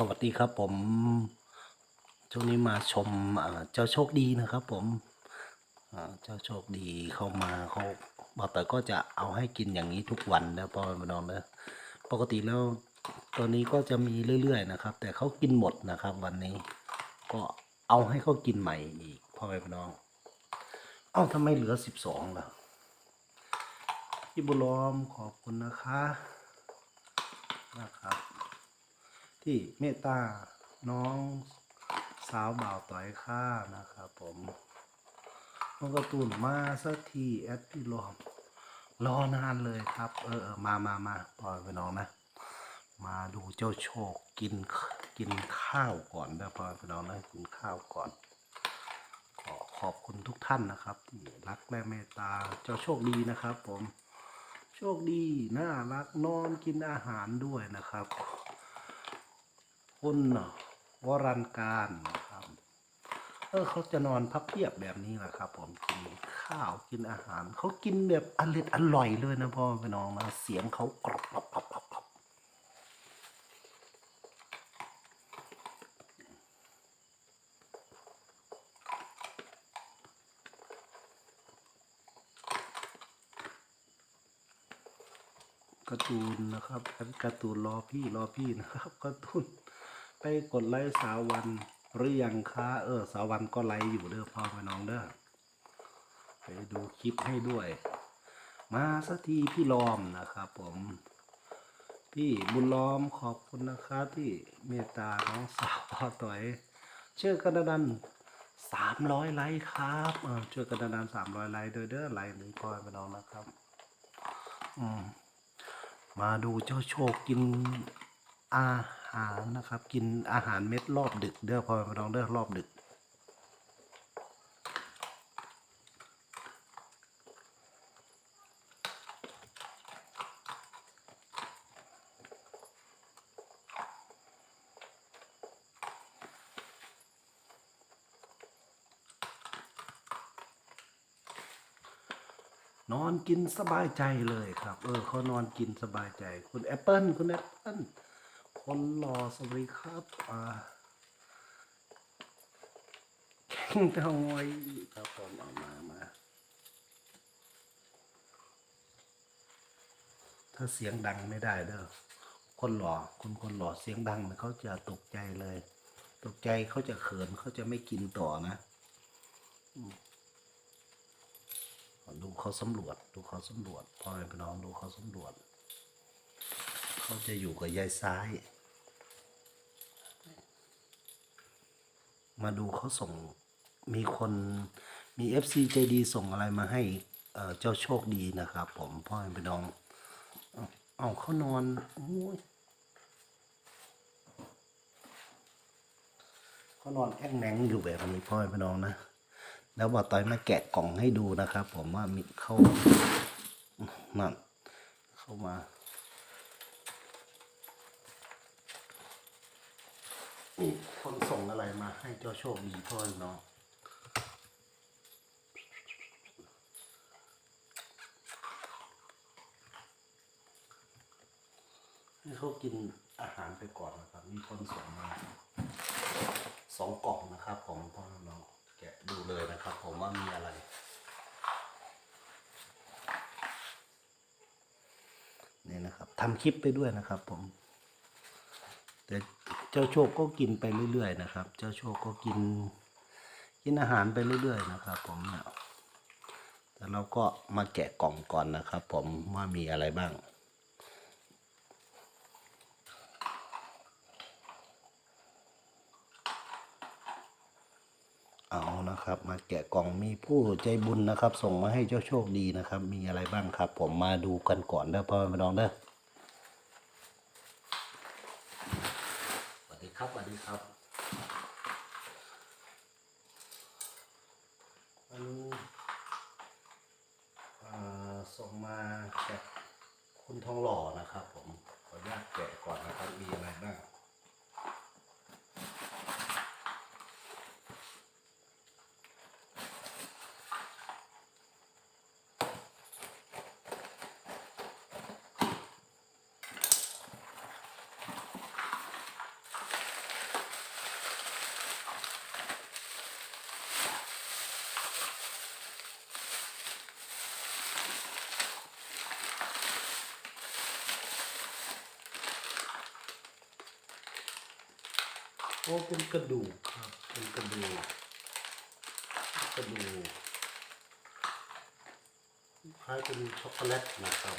สวัสดีครับผมช่วงนี้มาชมเจ้าโชคดีนะครับ ผมเจ้าโชคดีเข้ามาเขาบอกแต่ก็จะเอาให้กินอย่างนี้ทุกวันนะพ่อแม่พี่น้องนะปกติแล้วตัวนี้ก็จะมีเรื่อยๆนะครับ แต่เขากินหมดนะครับ วันนี้ ก็เอาให้เขากินใหม่อีกพ่อแม่พี่น้อง เอ้าทำไมเหลือสิบสองล่ะพี่บุญล้อมขอบคุณนะคะนะครับ ที่เมตตาน้องสาวบ่าวต่อยข้านะครับผมน้องกร์ตูนมาสักทีแอดพี่รอมรอนานเลยครับเออเออมามามาปล่อยไปน้องนะ มาดูเจ้าโชคกินกินข้าวก่อนนะปล่อยไปน้องนะกินข้าวก่อนขอขอบคุณทุกท่านนะครับที่รักและเมตตาเจ้าโชคดีนะครับ ผม โชคดีน่ารักนอนกินอาหารด้วยนะครับ คุณวรันการนะครับเออเขาจะนอนพับเพียบแบบนี้แหละครับ ผมกินข้าวกินอาหาร เขากินแบบอร่อยอร่อยเลยนะพ่อพี่น้องนะเสียงเขากรอบกรอบกรอบกรอบการ์ตูนนะครับการ์ตูนรอพี่รอพี่นะครับการ์ตูน ไปกดไลค์สาววันหรือยังคะเออสาววันก็ไลค์อยู่เด้อพ่อพี่น้องเด้อไปดูคลิปให้ด้วย มาสักทีพี่ลอมนะครับผม พี่บุญล้อมขอบคุณนะครับที่เมตตาน้องสาวพ่อต่อยเชื่อกันดันสามร้อยไลค์ครับเออช่วยกันดันสามร้อยไลค์โดยเด้อไลค์หนึ่งพ่อพี่น้องนะครับ อืมมาดูเจ้าโชคกิน อาหารนะครับ กินอาหารเม็ดรอบดึกเด้อพอมาลองเด้อรอบดึก นอนกินสบายใจเลยครับ เออเขานอนกินสบายใจ คุณแอปเปิลคุณแอปเปิล คนรอสวัสดีครับอ่าแข่งเตางอยครับผมเอามามาถ้าเสียงดังไม่ได้เด้อคนหล่อคนคนหล่อเสียงดังเนี่ยเขาจะตกใจเลย ตกใจเขาจะเขินเขาจะไม่กินต่อนะดูเขาสำรวจ ดูเขาสำรวจพ่อแม่พี่น้องดูเขาสำรวจ เขาจะอยู่กับยายซ้าย มาดูเขาส่งมีคนมีเอฟซีใจดีส่งอะไรมาให้เจ้าโชคดีนะครับ ผมพ่อแม่พี่น้อง เอาเขานอนโอ้ยเขานอนแอ่งแหนงอยู่แบบนี้พ่อแม่พี่น้องนะ แล้วบอกต่อยมาแกะกล่องให้ดูนะครับ ผมว่ามีเข้านั่นเข้ามา นี่คนส่งอะไรมาให้เจ้าโชคดีพ่อเนาะให้เขากินอาหารไปก่อนนะครับ มีคนส่งมาสองกล่องนะครับผมพ่อน้องแกะดูเลยนะครับ ผมว่ามีอะไร นี่นะครับทำคลิปไปด้วยนะครับ ผมแต่ เจ้าโชคก็กินไปเรื่อยๆนะครับ เจ้าโชคก็กิน กินอาหารไปเรื่อยๆนะครับ ผมเนี่ยแต่เราก็มาแกะกล่องก่อนนะครับ ผมว่ามีอะไรบ้าง เอานะครับ มาแกะกล่องมีผู้ใจบุญนะครับ ส่งมาให้เจ้าโชคดีนะครับ มีอะไรบ้างครับ ผมมาดูกันก่อนเด้อพ่อแม่น้องเด้อสวัสดี ครับสวัสดีครับอันนี้ส่งมาจากคุณทองหล่อนะครับ ผมขออนุญาตแกะก่อนนะครับมี อ้เป็นกระดูกครับเป็นกระดูกกระดูกคล้ายเป็นช็อกโกแลตนะครับ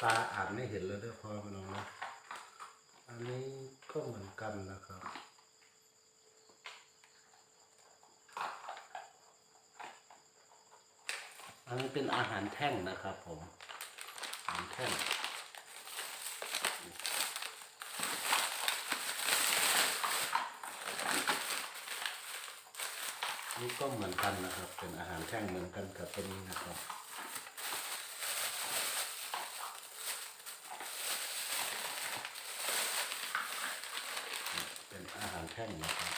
ตาอ่านไม่เห็นเลยเด้อพอพี่น้องนะอันนี้ ก็เหมือนกันนะครับ อันนี้เป็นอาหารแท่งนะครับผม อาหารแท่งนี่ก็เหมือนกันนะครับ เป็นอาหารแท่งเหมือนกันกับตัวนี้นะครับ เป็นอาหาร แท่งนะครับ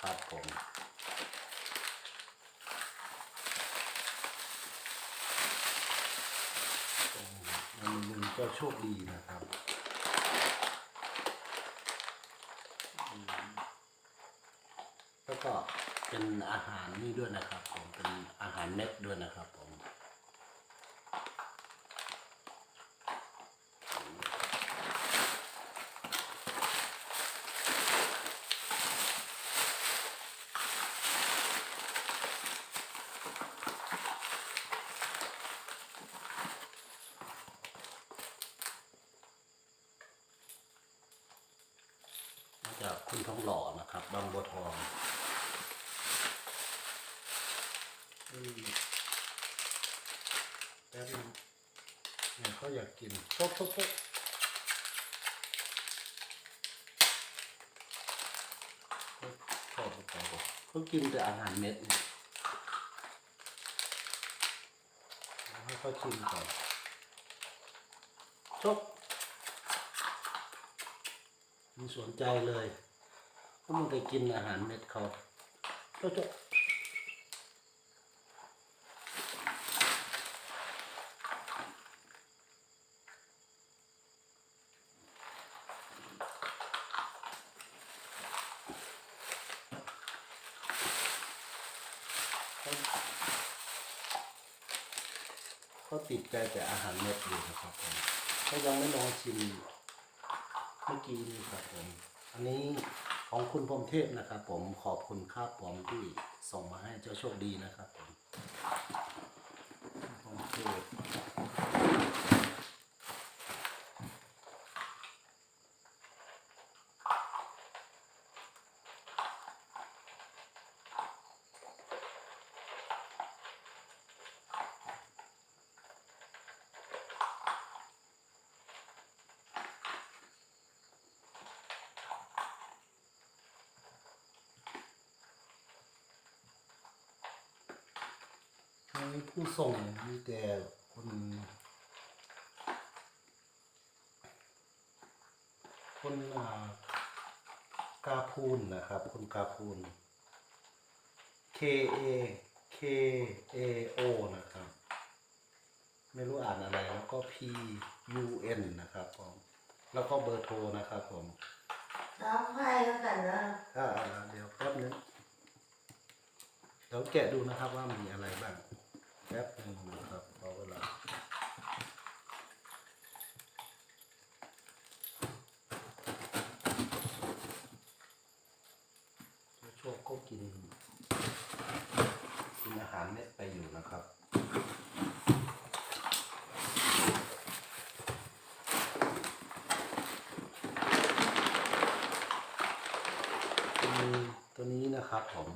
ครับผมอันนี้ก็โชคดีนะครับแล้วก็เป็นอาหารนี่ด้วยนะครับผมเป็นอาหารเม็ดด้วยนะครับผม คุณทองหล่อนะครับ บางบัวทองอืมแป๊บนึงเนี่ยเขาอยากกินโป๊ะโป๊ะโป๊ะชอบไปก่อนเขากินแต่อาหารเม็ดให้เขาชิมก่อนจบม่สนใจเลย เพรามันไปกินอาหารเม็ดเขาก็จะเขาติดใจแต่อาหารเม็ดอยู่นะครับผมเขายังไม่ลองชิมเมื่อกี้นี่ครับผม อันนี้ ของคุณพรหมเทพนะครับ ผมขอบคุณครับผมที่ส่งมาให้เจ้าโชคดีนะครับผมพรหมเทพมี ผู้ส่งมีแต่คุณคุณอ่ากาพูนนะครับคุณกาพูน K A K A O นะครับ ไม่รู้อ่านอะไรแล้วก็ P U N นะครับผม แล้วก็เบอร์โทรนะครับผมน้องไพ่ก็กันนะอ่าๆเดี๋ยวแป๊บนึงเดี๋ยวแกะดูนะครับว่ามีอะไรบ้าง แป๊บนึ่งนะครับขอเวลาช่วงก็กิน กินอาหารเม็ดไปอยู่นะครับตัวนี้นะครับผม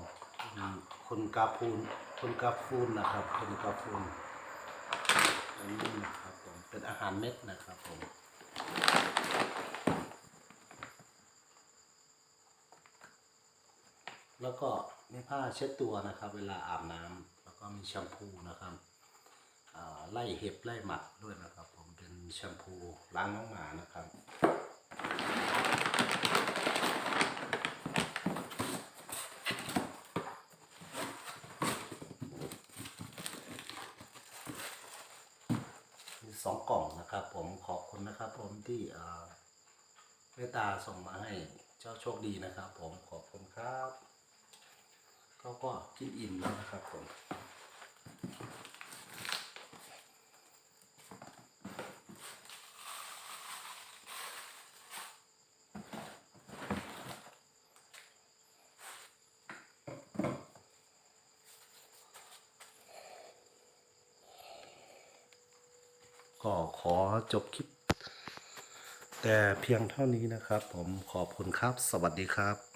คนกาพูน คนกาฟูนนะครับคนกาฟูนอันนี้นะครับผมเป็นอาหารเม็ดนะครับผมแล้วก็มีผ้าเช็ดตัวนะครับ เวลาอาบน้ำแล้วก็มีแชมพูนะครับไล่เห็บไล่หมัดด้วยนะครับ ผมเป็นแชมพูล้างน้องหมานะครับ สองกล่องนะครับ ผมขอบคุณนะครับ ผมที่เมตตาส่งมาให้เจ้าโชคดีนะครับ ผมขอบคุณครับเขาก็กินอิ่มแล้วนะครับผม ก็ขอจบคลิป แต่เพียงเท่านี้นะครับ ผมขอบคุณครับ สวัสดีครับ